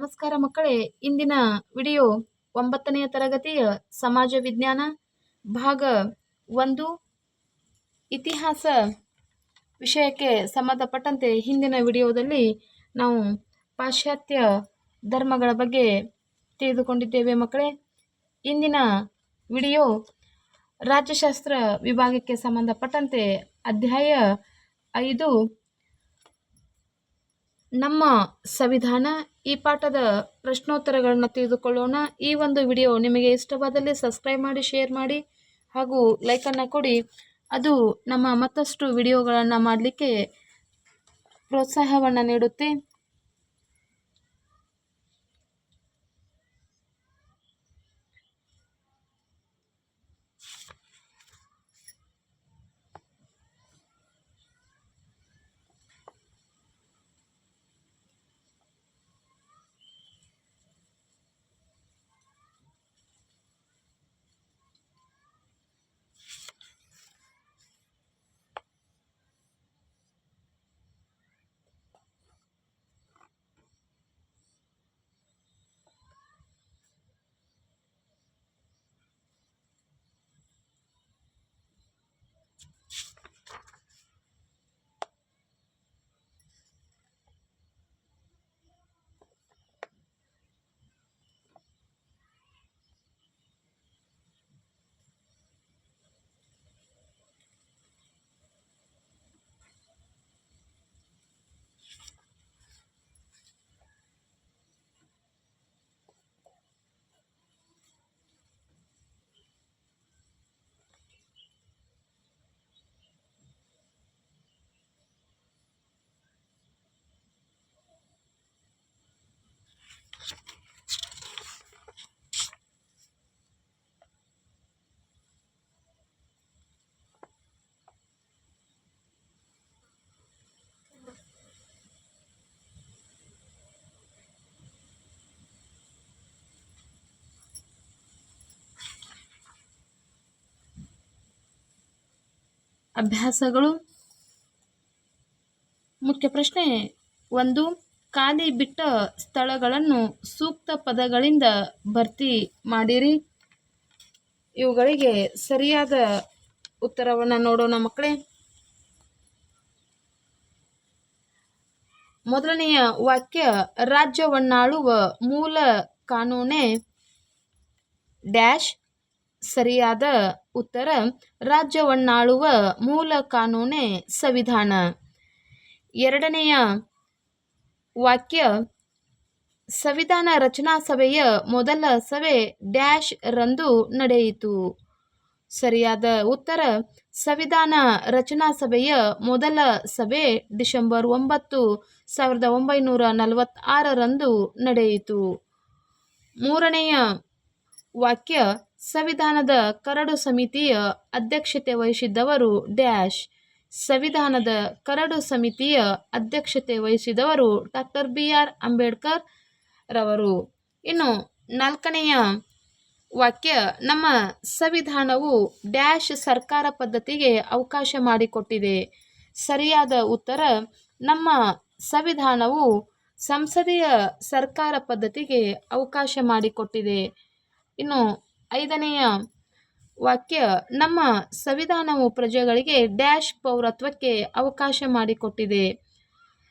ನಮಸ್ಕಾರ ಮಕ್ಕಳೇ. ಇಂದಿನ ವಿಡಿಯೋ ಒಂಬತ್ತನೆಯ ತರಗತಿಯ ಸಮಾಜ ವಿಜ್ಞಾನ ಭಾಗ ಒಂದು. ಇತಿಹಾಸ ವಿಷಯಕ್ಕೆ ಸಂಬಂಧಪಟ್ಟಂತೆ ಹಿಂದಿನ ವಿಡಿಯೋದಲ್ಲಿ ನಾವು ಪಾಶ್ಚಾತ್ಯ ಧರ್ಮಗಳ ಬಗ್ಗೆ ತಿಳಿದುಕೊಂಡಿದ್ದೇವೆ ಮಕ್ಕಳೇ. ಇಂದಿನ ವಿಡಿಯೋ ರಾಜ್ಯಶಾಸ್ತ್ರ ವಿಭಾಗಕ್ಕೆ ಸಂಬಂಧಪಟ್ಟಂತೆ ಅಧ್ಯಾಯ ಐದು. ನಮ್ಮ ಸಂವಿಧಾನ ಈ ಪಾಠದ ಪ್ರಶ್ನೋತ್ತರಗಳನ್ನು ತಿಳಿದುಕೊಳ್ಳೋಣ. ಈ ಒಂದು ವಿಡಿಯೋ ನಿಮಗೆ ಇಷ್ಟವಾದಲ್ಲಿ ಸಬ್ಸ್ಕ್ರೈಬ್ ಮಾಡಿ, ಶೇರ್ ಮಾಡಿ ಹಾಗೂ ಲೈಕನ್ನು ಕೊಡಿ. ಅದು ನಮ್ಮ ಮತ್ತಷ್ಟು ವಿಡಿಯೋಗಳನ್ನು ಮಾಡಲಿಕ್ಕೆ ಪ್ರೋತ್ಸಾಹವನ್ನು ನೀಡುತ್ತೆ. ಅಭ್ಯಾಸಗಳು. ಮುಖ್ಯ ಪ್ರಶ್ನೆ, ಒಂದು ಖಾಲಿ ಬಿಟ್ಟ ಸ್ಥಳಗಳನ್ನು ಸೂಕ್ತ ಪದಗಳಿಂದ ಭರ್ತಿ ಮಾಡಿರಿ. ಇವುಗಳಿಗೆ ಸರಿಯಾದ ಉತ್ತರವನ್ನು ನೋಡೋಣ ಮಕ್ಕಳೇ. ಮೊದಲನೆಯ ವಾಕ್ಯ, ರಾಜ್ಯವನ್ನಾಳುವ ಮೂಲ ಕಾನೂನೇ ಡ್ಯಾಶ್ ಸರಿಯಾದ ಉತ್ತರ, ರಾಜ್ಯವನ್ನಾಳುವ ಮೂಲ ಕಾನೂನೇ ಸಂವಿಧಾನ. ಎರಡನೆಯ ವಾಕ್ಯ, ಸಂವಿಧಾನ ರಚನಾ ಸಭೆಯ ಮೊದಲ ಸಭೆ ಡ್ಯಾಶ್ ರಂದು ನಡೆಯಿತು. ಸರಿಯಾದ ಉತ್ತರ, ಸಂವಿಧಾನ ರಚನಾ ಸಭೆಯ ಮೊದಲ ಸಭೆ ಡಿಸೆಂಬರ್ ಒಂಬತ್ತು, ಸಾವಿರದ ಒಂಬೈನೂರ ನಲವತ್ತಾರರಂದು ನಡೆಯಿತು. ಮೂರನೆಯ ವಾಕ್ಯ ಸಂವಿಧಾನದ ಕರಡು ಸಮಿತಿಯ ಅಧ್ಯಕ್ಷತೆ ವಹಿಸಿದ್ದವರು ಡ್ಯಾಶ್. ಸಂವಿಧಾನದ ಕರಡು ಸಮಿತಿಯ ಅಧ್ಯಕ್ಷತೆ ವಹಿಸಿದವರು ಡಾಕ್ಟರ್ ಬಿ ಆರ್ ಅಂಬೇಡ್ಕರ್ ರವರು. ಇನ್ನು ನಾಲ್ಕನೆಯ ವಾಕ್ಯ, ನಮ್ಮ ಸಂವಿಧಾನವು ಡ್ಯಾಶ್ ಸರ್ಕಾರ ಪದ್ಧತಿಗೆ ಅವಕಾಶ ಮಾಡಿಕೊಟ್ಟಿದೆ. ಸರಿಯಾದ ಉತ್ತರ, ನಮ್ಮ ಸಂವಿಧಾನವು ಸಂಸದೀಯ ಸರ್ಕಾರ ಪದ್ಧತಿಗೆ ಅವಕಾಶ ಮಾಡಿಕೊಟ್ಟಿದೆ. ಇನ್ನು ಐದನೆಯ ವಾಕ್ಯ, ನಮ್ಮ ಸಂವಿಧಾನವು ಪ್ರಜೆಗಳಿಗೆ ಡ್ಯಾಶ್ ಪೌರತ್ವಕ್ಕೆ ಅವಕಾಶ ಮಾಡಿಕೊಟ್ಟಿದೆ.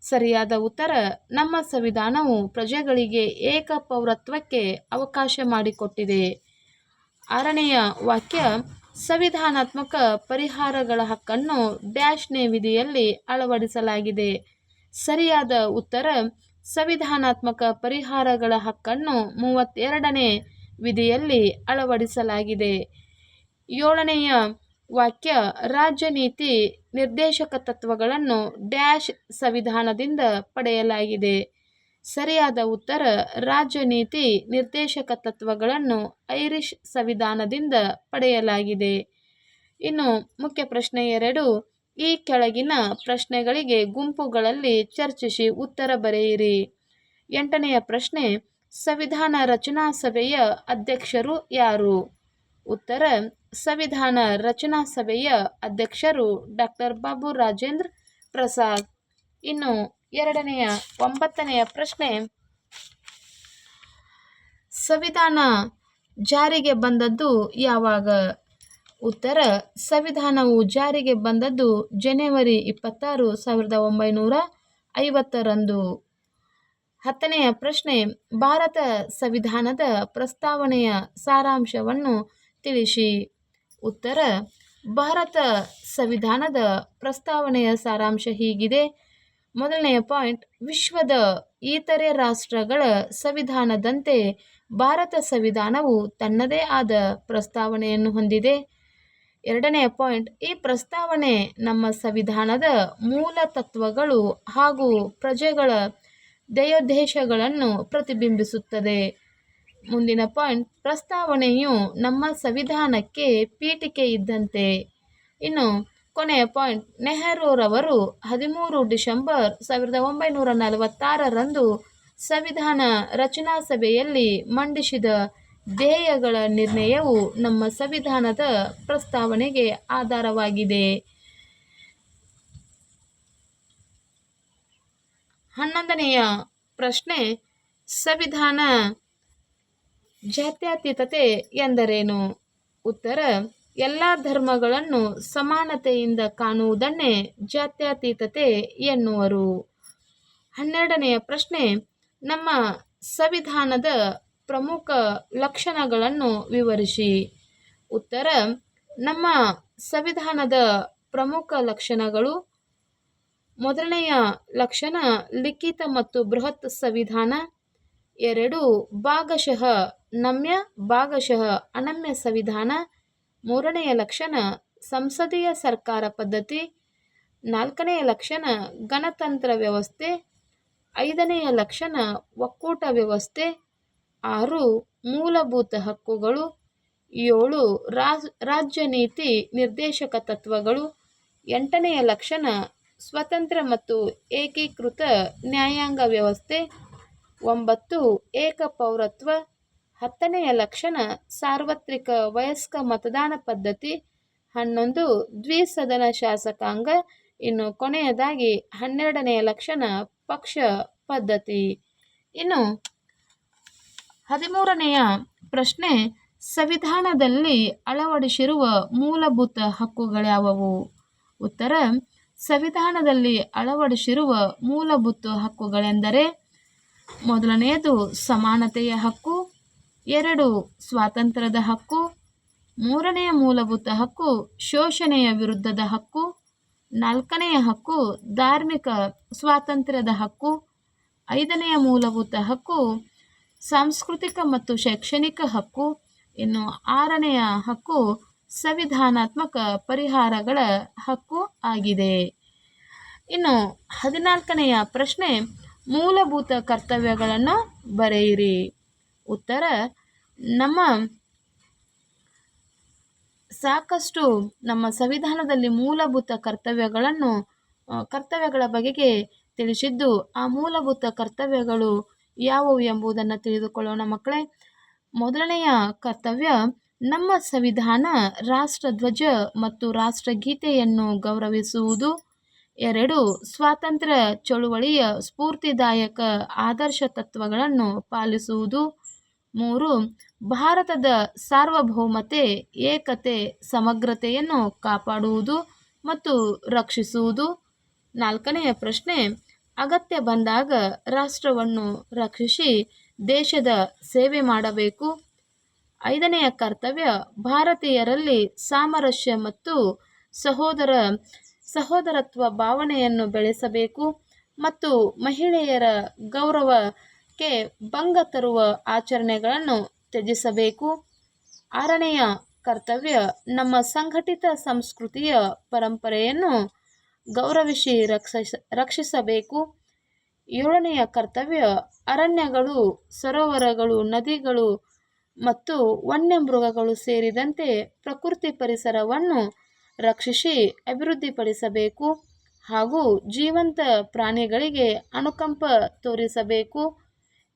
ಸರಿಯಾದ ಉತ್ತರ, ನಮ್ಮ ಸಂವಿಧಾನವು ಪ್ರಜೆಗಳಿಗೆ ಏಕ ಪೌರತ್ವಕ್ಕೆ ಅವಕಾಶ ಮಾಡಿಕೊಟ್ಟಿದೆ. ಆರನೆಯ ವಾಕ್ಯ, ಸಂವಿಧಾನಾತ್ಮಕ ಪರಿಹಾರಗಳ ಹಕ್ಕನ್ನು ಡ್ಯಾಶ್ನೇ ವಿಧಿಯಲ್ಲಿ ಅಳವಡಿಸಲಾಗಿದೆ. ಸರಿಯಾದ ಉತ್ತರ, ಸಂವಿಧಾನಾತ್ಮಕ ಪರಿಹಾರಗಳ ಹಕ್ಕನ್ನು ಮೂವತ್ತೆರಡನೇ ವಿಧಿಯಲ್ಲಿ ಅಳವಡಿಸಲಾಗಿದೆ. ಏಳನೆಯ ವಾಕ್ಯ ರಾಜ್ಯ ನೀತಿ ನಿರ್ದೇಶಕ ತತ್ವಗಳನ್ನು ಡ್ಯಾಶ್ ಸಂವಿಧಾನದಿಂದ ಪಡೆಯಲಾಗಿದೆ. ಸರಿಯಾದ ಉತ್ತರ ರಾಜ್ಯ ನೀತಿ ನಿರ್ದೇಶಕ ತತ್ವಗಳನ್ನು ಐರಿಷ್ ಸಂವಿಧಾನದಿಂದ ಪಡೆಯಲಾಗಿದೆ. ಇನ್ನು ಮುಖ್ಯ ಪ್ರಶ್ನೆ ಎರಡು, ಈ ಕೆಳಗಿನ ಪ್ರಶ್ನೆಗಳಿಗೆ ಗುಂಪುಗಳಲ್ಲಿ ಚರ್ಚಿಸಿ ಉತ್ತರ ಬರೆಯಿರಿ. ಎಂಟನೆಯ ಪ್ರಶ್ನೆ ಸಂವಿಧಾನ ರಚನಾ ಸಭೆಯ ಅಧ್ಯಕ್ಷರು ಯಾರು? ಉತ್ತರ, ಸಂವಿಧಾನ ರಚನಾ ಸಭೆಯ ಅಧ್ಯಕ್ಷರು ಡಾಕ್ಟರ್ ಬಾಬು ರಾಜೇಂದ್ರ ಪ್ರಸಾದ್. ಇನ್ನು ಎರಡನೆಯ, ಒಂಬತ್ತನೆಯ ಪ್ರಶ್ನೆ. ಸಂವಿಧಾನ ಜಾರಿಗೆ ಬಂದದ್ದು ಯಾವಾಗ? ಉತ್ತರ, ಸಂವಿಧಾನವು ಜಾರಿಗೆ ಬಂದದ್ದು ಜನವರಿ ಇಪ್ಪತ್ತಾರು, ಸಾವಿರದ ಒಂಬೈನೂರ ಐವತ್ತರಂದು. ಹತ್ತನೆಯ ಪ್ರಶ್ನೆ, ಭಾರತ ಸಂವಿಧಾನದ ಪ್ರಸ್ತಾವನೆಯ ಸಾರಾಂಶವನ್ನು ತಿಳಿಸಿ. ಉತ್ತರ, ಭಾರತ ಸಂವಿಧಾನದ ಪ್ರಸ್ತಾವನೆಯ ಸಾರಾಂಶ ಹೀಗಿದೆ. ಮೊದಲನೆಯ ಪಾಯಿಂಟ್, ವಿಶ್ವದ ಇತರೆ ರಾಷ್ಟ್ರಗಳ ಸಂವಿಧಾನದಂತೆ ಭಾರತ ಸಂವಿಧಾನವು ತನ್ನದೇ ಆದ ಪ್ರಸ್ತಾವನೆಯನ್ನು ಹೊಂದಿದೆ. ಎರಡನೆಯ ಪಾಯಿಂಟ್, ಈ ಪ್ರಸ್ತಾವನೆ ನಮ್ಮ ಸಂವಿಧಾನದ ಮೂಲ ತತ್ವಗಳು ಹಾಗೂ ಪ್ರಜೆಗಳ ಧ್ಯೇಯೋದ್ದೇಶಗಳನ್ನು ಪ್ರತಿಬಿಂಬಿಸುತ್ತದೆ. ಮುಂದಿನ ಪಾಯಿಂಟ್, ಪ್ರಸ್ತಾವನೆಯು ನಮ್ಮ ಸಂವಿಧಾನಕ್ಕೆ ಪೀಠಿಕೆ ಇದ್ದಂತೆ. ಇನ್ನು ಕೊನೆಯ ಪಾಯಿಂಟ್, ನೆಹರೂರವರು ಹದಿಮೂರು ಡಿಸೆಂಬರ್ ಸಾವಿರದ ಒಂಬೈನೂರ ನಲವತ್ತಾರರಂದು ಸಂವಿಧಾನ ರಚನಾ ಸಭೆಯಲ್ಲಿ ಮಂಡಿಸಿದ ಧ್ಯೇಯಗಳ ನಿರ್ಣಯವು ನಮ್ಮ ಸಂವಿಧಾನದ ಪ್ರಸ್ತಾವನೆಗೆ ಆಧಾರವಾಗಿದೆ. ಹನ್ನೊಂದನೆಯ ಪ್ರಶ್ನೆ, ಸಂವಿಧಾನ ಜಾತ್ಯತೀತತೆ ಎಂದರೇನು? ಉತ್ತರ, ಎಲ್ಲ ಧರ್ಮಗಳನ್ನು ಸಮಾನತೆಯಿಂದ ಕಾಣುವುದನ್ನೇ ಜಾತ್ಯತೀತತೆ ಎನ್ನುವರು. ಹನ್ನೆರಡನೆಯ ಪ್ರಶ್ನೆ, ನಮ್ಮ ಸಂವಿಧಾನದ ಪ್ರಮುಖ ಲಕ್ಷಣಗಳನ್ನು ವಿವರಿಸಿ. ಉತ್ತರ, ನಮ್ಮ ಸಂವಿಧಾನದ ಪ್ರಮುಖ ಲಕ್ಷಣಗಳು ಮೊದಲನೆಯ ಲಕ್ಷಣ ಲಿಖಿತ ಮತ್ತು ಬೃಹತ್ ಸಂವಿಧಾನ. ಎರಡು, ಭಾಗಶಃ ನಮ್ಯ, ಭಾಗಶಃ ಅನಮ್ಯ ಸಂವಿಧಾನ. ಮೂರನೆಯ ಲಕ್ಷಣ, ಸಂಸದೀಯ ಸರ್ಕಾರ ಪದ್ಧತಿ. ನಾಲ್ಕನೆಯ ಲಕ್ಷಣ, ಗಣತಂತ್ರ ವ್ಯವಸ್ಥೆ. ಐದನೆಯ ಲಕ್ಷಣ, ಒಕ್ಕೂಟ ವ್ಯವಸ್ಥೆ. ಆರು, ಮೂಲಭೂತ ಹಕ್ಕುಗಳು. ಏಳು, ರಾಜ್, ರಾಜ್ಯ ನೀತಿ ನಿರ್ದೇಶಕ ತತ್ವಗಳು. ಎಂಟನೆಯ ಲಕ್ಷಣ ಸ್ವತಂತ್ರ ಮತ್ತು ಏಕೀಕೃತ ನ್ಯಾಯಾಂಗ ವ್ಯವಸ್ಥೆ. ಒಂಬತ್ತು, ಏಕ ಪೌರತ್ವ. ಹತ್ತನೆಯ ಲಕ್ಷಣ, ಸಾರ್ವತ್ರಿಕ ವಯಸ್ಕ ಮತದಾನ ಪದ್ಧತಿ. ಹನ್ನೊಂದು, ದ್ವಿಸದನ ಶಾಸಕಾಂಗ. ಇನ್ನು ಕೊನೆಯದಾಗಿ, ಹನ್ನೆರಡನೆಯ ಲಕ್ಷಣ, ಪಕ್ಷ ಪದ್ಧತಿ. ಇನ್ನು ಹದಿಮೂರನೆಯ ಪ್ರಶ್ನೆ, ಸಂವಿಧಾನದಲ್ಲಿ ಅಳವಡಿಸಿರುವ ಮೂಲಭೂತ ಹಕ್ಕುಗಳ್ಯಾವವು? ಉತ್ತರ ಸಂವಿಧಾನದಲ್ಲಿ ಅಳವಡಿಸಿರುವ ಮೂಲಭೂತ ಹಕ್ಕುಗಳೆಂದರೆ ಮೊದಲನೆಯದು ಸಮಾನತೆಯ ಹಕ್ಕು, ಎರಡು ಸ್ವಾತಂತ್ರ್ಯದ ಹಕ್ಕು, ಮೂರನೆಯ ಮೂಲಭೂತ ಹಕ್ಕು ಶೋಷಣೆಯ ವಿರುದ್ಧದ ಹಕ್ಕು, ನಾಲ್ಕನೆಯ ಹಕ್ಕು ಧಾರ್ಮಿಕ ಸ್ವಾತಂತ್ರ್ಯದ ಹಕ್ಕು, ಐದನೆಯ ಮೂಲಭೂತ ಹಕ್ಕು ಸಾಂಸ್ಕೃತಿಕ ಮತ್ತು ಶೈಕ್ಷಣಿಕ ಹಕ್ಕು, ಇನ್ನು ಆರನೆಯ ಹಕ್ಕು ಸಂವಿಧಾನಾತ್ಮಕ ಪರಿಹಾರಗಳ ಹಕ್ಕು ಆಗಿದೆ. ಇನ್ನು ಹದಿನಾಲ್ಕನೆಯ ಪ್ರಶ್ನೆ, ಮೂಲಭೂತ ಕರ್ತವ್ಯಗಳನ್ನು ಬರೆಯಿರಿ. ಉತ್ತರ, ನಮ್ಮ ಸಾಕಷ್ಟು ನಮ್ಮ ಸಂವಿಧಾನದಲ್ಲಿ ಮೂಲಭೂತ ಕರ್ತವ್ಯಗಳನ್ನು ಕರ್ತವ್ಯಗಳ ಬಗೆಗೆ ತಿಳಿಸಿದ್ದು ಆ ಮೂಲಭೂತ ಕರ್ತವ್ಯಗಳು ಯಾವುವು ಎಂಬುದನ್ನು ತಿಳಿದುಕೊಳ್ಳೋಣ ಮಕ್ಕಳೇ. ಮೊದಲನೆಯ ಕರ್ತವ್ಯ ನಮ್ಮ ಸಂವಿಧಾನ ರಾಷ್ಟ್ರಧ್ವಜ ಮತ್ತು ರಾಷ್ಟ್ರಗೀತೆಯನ್ನು ಗೌರವಿಸುವುದು. ಎರಡು, ಸ್ವಾತಂತ್ರ್ಯ ಚಳುವಳಿಯ ಸ್ಫೂರ್ತಿದಾಯಕ ಆದರ್ಶ ತತ್ವಗಳನ್ನು ಪಾಲಿಸುವುದು. ಮೂರು, ಭಾರತದ ಸಾರ್ವಭೌಮತೆ, ಏಕತೆ, ಸಮಗ್ರತೆಯನ್ನು ಕಾಪಾಡುವುದು ಮತ್ತು ರಕ್ಷಿಸುವುದು. ನಾಲ್ಕನೆಯ ಪ್ರಶ್ನೆ, ಅಗತ್ಯ ಬಂದಾಗ ರಾಷ್ಟ್ರವನ್ನು ರಕ್ಷಿಸಿ ದೇಶದ ಸೇವೆ ಮಾಡಬೇಕು. ಐದನೆಯ ಕರ್ತವ್ಯ ಭಾರತೀಯರಲ್ಲಿ ಸಾಮರಸ್ಯ ಮತ್ತು ಸಹೋದರ, ಸಹೋದರತ್ವ ಭಾವನೆಯನ್ನು ಬೆಳೆಸಬೇಕು ಮತ್ತು ಮಹಿಳೆಯರ ಗೌರವಕ್ಕೆ ಭಂಗ ತರುವ ಆಚರಣೆಗಳನ್ನು ತ್ಯಜಿಸಬೇಕು. ಆರನೆಯ ಕರ್ತವ್ಯ ನಮ್ಮ ಸಂಘಟಿತ ಸಂಸ್ಕೃತಿಯ ಪರಂಪರೆಯನ್ನು ಗೌರವಿಸಿ ರಕ್ಷಿಸ, ರಕ್ಷಿಸಬೇಕು. ಏಳನೆಯ ಕರ್ತವ್ಯ ಅರಣ್ಯಗಳು, ಸರೋವರಗಳು, ನದಿಗಳು ಮತ್ತು ವನ್ಯಮೃಗಗಳು ಸೇರಿದಂತೆ ಪ್ರಕೃತಿ ಪರಿಸರವನ್ನು ರಕ್ಷಿಸಿ ಅಭಿವೃದ್ಧಿಪಡಿಸಬೇಕು ಹಾಗೂ ಜೀವಂತ ಪ್ರಾಣಿಗಳಿಗೆ ಅನುಕಂಪ ತೋರಿಸಬೇಕು.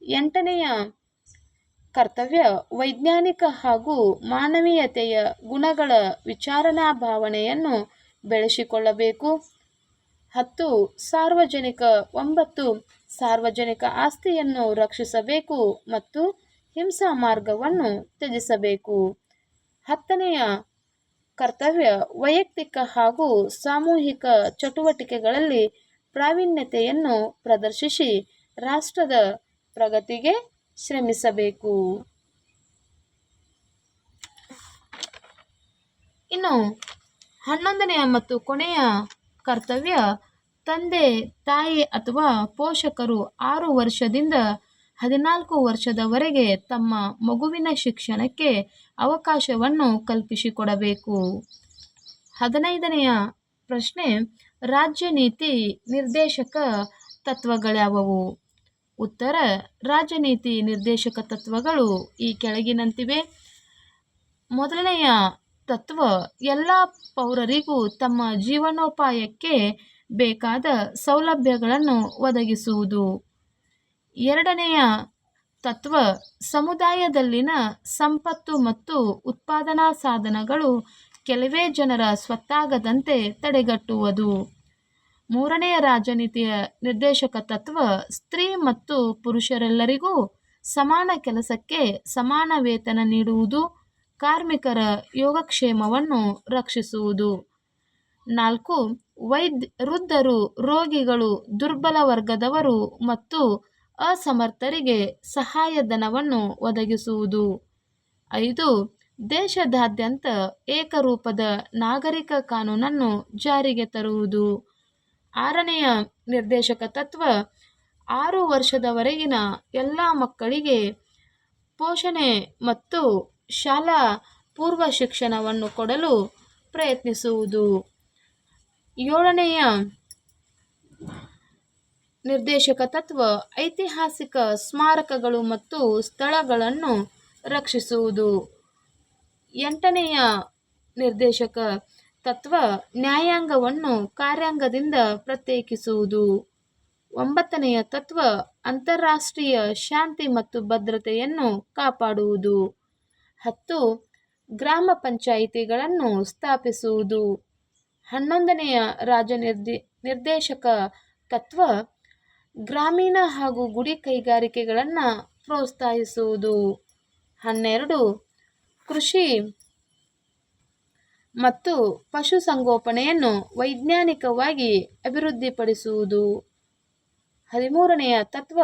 ಎಂಟನೆಯ ಕರ್ತವ್ಯ ವೈಜ್ಞಾನಿಕ ಹಾಗೂ ಮಾನವೀಯತೆಯ ಗುಣಗಳ ವಿಚಾರಣಾ ಭಾವನೆಯನ್ನು ಬೆಳೆಸಿಕೊಳ್ಳಬೇಕು. ಹತ್ತು, ಸಾರ್ವಜನಿಕ ಒಂಬತ್ತು, ಸಾರ್ವಜನಿಕ ಆಸ್ತಿಯನ್ನು ರಕ್ಷಿಸಬೇಕು ಮತ್ತು ಹಿಂಸಾ ಮಾರ್ಗವನ್ನು ತ್ಯಜಿಸಬೇಕು. ಹತ್ತನೆಯ ಕರ್ತವ್ಯ ವೈಯಕ್ತಿಕ ಹಾಗೂ ಸಾಮೂಹಿಕ ಚಟುವಟಿಕೆಗಳಲ್ಲಿ ಪ್ರಾವೀಣ್ಯತೆಯನ್ನು ಪ್ರದರ್ಶಿಸಿ ರಾಷ್ಟ್ರದ ಪ್ರಗತಿಗೆ ಶ್ರಮಿಸಬೇಕು. ಇನ್ನು ಹನ್ನೊಂದನೆಯ ಮತ್ತು ಕೊನೆಯ ಕರ್ತವ್ಯ ತಂದೆ, ತಾಯಿ ಅಥವಾ ಪೋಷಕರು ಆರು ವರ್ಷದಿಂದ ಹದಿನಾಲ್ಕು ವರ್ಷದವರೆಗೆ ತಮ್ಮ ಮಗುವಿನ ಶಿಕ್ಷಣಕ್ಕೆ ಅವಕಾಶವನ್ನು ಕಲ್ಪಿಸಿಕೊಡಬೇಕು. ಹದಿನೈದನೆಯ ಪ್ರಶ್ನೆ, ರಾಜ್ಯ ನೀತಿ ನಿರ್ದೇಶಕ ತತ್ವಗಳ್ಯಾವವು ಉತ್ತರ, ರಾಜ್ಯ ನೀತಿ ನಿರ್ದೇಶಕ ತತ್ವಗಳು ಈ ಕೆಳಗಿನಂತಿವೆ. ಮೊದಲನೆಯ ತತ್ವ, ಎಲ್ಲ ಪೌರರಿಗೂ ತಮ್ಮ ಜೀವನೋಪಾಯಕ್ಕೆ ಬೇಕಾದ ಸೌಲಭ್ಯಗಳನ್ನು ಒದಗಿಸುವುದು. ಎರಡನೆಯ ತತ್ವ ಸಮುದಾಯದಲ್ಲಿನ ಸಂಪತ್ತು ಮತ್ತು ಉತ್ಪಾದನಾ ಸಾಧನಗಳು ಕೆಲವೇ ಜನರ ಸ್ವತ್ತಾಗದಂತೆ ತಡೆಗಟ್ಟುವುದು. ಮೂರನೆಯ ರಾಜನೀತಿಯ ನಿರ್ದೇಶಕ ತತ್ವ ಸ್ತ್ರೀ ಮತ್ತು ಪುರುಷರೆಲ್ಲರಿಗೂ ಸಮಾನ ಕೆಲಸಕ್ಕೆ ಸಮಾನ ವೇತನ ನೀಡುವುದು, ಕಾರ್ಮಿಕರ ಯೋಗಕ್ಷೇಮವನ್ನು ರಕ್ಷಿಸುವುದು. ನಾಲ್ಕು, ವೈದ್ಯ, ವೃದ್ಧರು, ರೋಗಿಗಳು, ದುರ್ಬಲ ವರ್ಗದವರು ಮತ್ತು ಅಸಮರ್ಥರಿಗೆ ಸಹಾಯಧನವನ್ನು ಒದಗಿಸುವುದು. ಐದು, ದೇಶದಾದ್ಯಂತ ಏಕರೂಪದ ನಾಗರಿಕ ಕಾನೂನನ್ನು ಜಾರಿಗೆ ತರುವುದು. ಆರನೆಯ ನಿರ್ದೇಶಕ ತತ್ವ, ಆರು ವರ್ಷದವರೆಗಿನ ಎಲ್ಲ ಮಕ್ಕಳಿಗೆ ಪೋಷಣೆ ಮತ್ತು ಶಾಲಾ ಪೂರ್ವ ಶಿಕ್ಷಣವನ್ನು ಕೊಡಲು ಪ್ರಯತ್ನಿಸುವುದು. ಏಳನೆಯ ನಿರ್ದೇಶಕ ತತ್ವ, ಐತಿಹಾಸಿಕ ಸ್ಮಾರಕಗಳು ಮತ್ತು ಸ್ಥಳಗಳನ್ನು ರಕ್ಷಿಸುವುದು. ಎಂಟನೆಯ ನಿರ್ದೇಶಕ ತತ್ವ, ನ್ಯಾಯಾಂಗವನ್ನು ಕಾರ್ಯಾಂಗದಿಂದ ಪ್ರತ್ಯೇಕಿಸುವುದು. ಒಂಬತ್ತನೆಯ ತತ್ವ, ಅಂತಾರಾಷ್ಟ್ರೀಯ ಶಾಂತಿ ಮತ್ತು ಭದ್ರತೆಯನ್ನು ಕಾಪಾಡುವುದು. ಹತ್ತು, ಗ್ರಾಮ ಪಂಚಾಯಿತಿಗಳನ್ನು ಸ್ಥಾಪಿಸುವುದು. ಹನ್ನೊಂದನೆಯ ರಾಜ ನಿರ್ದೇ, ನಿರ್ದೇಶಕ ತತ್ವ ಗ್ರಾಮೀಣ ಹಾಗೂ ಗುಡಿ ಕೈಗಾರಿಕೆಗಳನ್ನು ಪ್ರೋತ್ಸಾಹಿಸುವುದು. ಹನ್ನೆರಡು, ಕೃಷಿ ಮತ್ತು ಪಶುಸಂಗೋಪನೆಯನ್ನು ವೈಜ್ಞಾನಿಕವಾಗಿ ಅಭಿವೃದ್ಧಿಪಡಿಸುವುದು. ಹದಿಮೂರನೆಯ ತತ್ವ,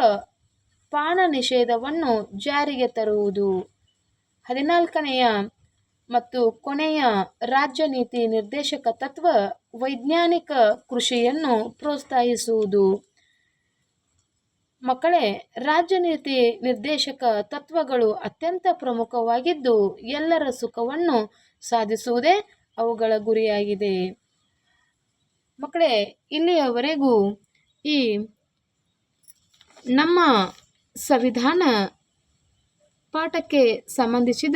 ಪಾನ ನಿಷೇಧವನ್ನು ಜಾರಿಗೆ ತರುವುದು. ಹದಿನಾಲ್ಕನೆಯ ಮತ್ತು ಕೊನೆಯ ರಾಜ್ಯ ನೀತಿ ನಿರ್ದೇಶಕ ತತ್ವ ವೈಜ್ಞಾನಿಕ ಕೃಷಿಯನ್ನು ಪ್ರೋತ್ಸಾಹಿಸುವುದು. ಮಕ್ಕಳೇ, ರಾಜ್ಯ ನೀತಿ ನಿರ್ದೇಶಕ ತತ್ವಗಳು ಅತ್ಯಂತ ಪ್ರಮುಖವಾಗಿದ್ದು, ಎಲ್ಲರ ಸುಖವನ್ನು ಸಾಧಿಸುವುದೇ ಅವುಗಳ ಗುರಿಯಾಗಿದೆ. ಮಕ್ಕಳೇ, ಇಲ್ಲಿಯವರೆಗೂ ಈ ನಮ್ಮ ಸಂವಿಧಾನ ಪಾಠಕ್ಕೆ ಸಂಬಂಧಿಸಿದ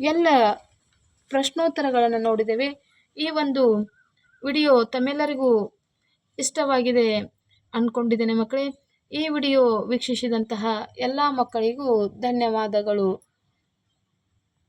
ಎಲ್ಲ ಪ್ರಶ್ನೋತ್ತರಗಳನ್ನು ನೋಡಿದ್ದೇವೆ. ಈ ಒಂದು ವಿಡಿಯೋ ತಮ್ಮೆಲ್ಲರಿಗೂ ಇಷ್ಟವಾಗಿದೆ ಅಂದ್ಕೊಂಡಿದ್ದೇನೆ ಮಕ್ಕಳೇ. ಈ ವಿಡಿಯೋ ವೀಕ್ಷಿಸಿದಂತಹ ಎಲ್ಲ ಮಕ್ಕಳಿಗೂ ಧನ್ಯವಾದಗಳು.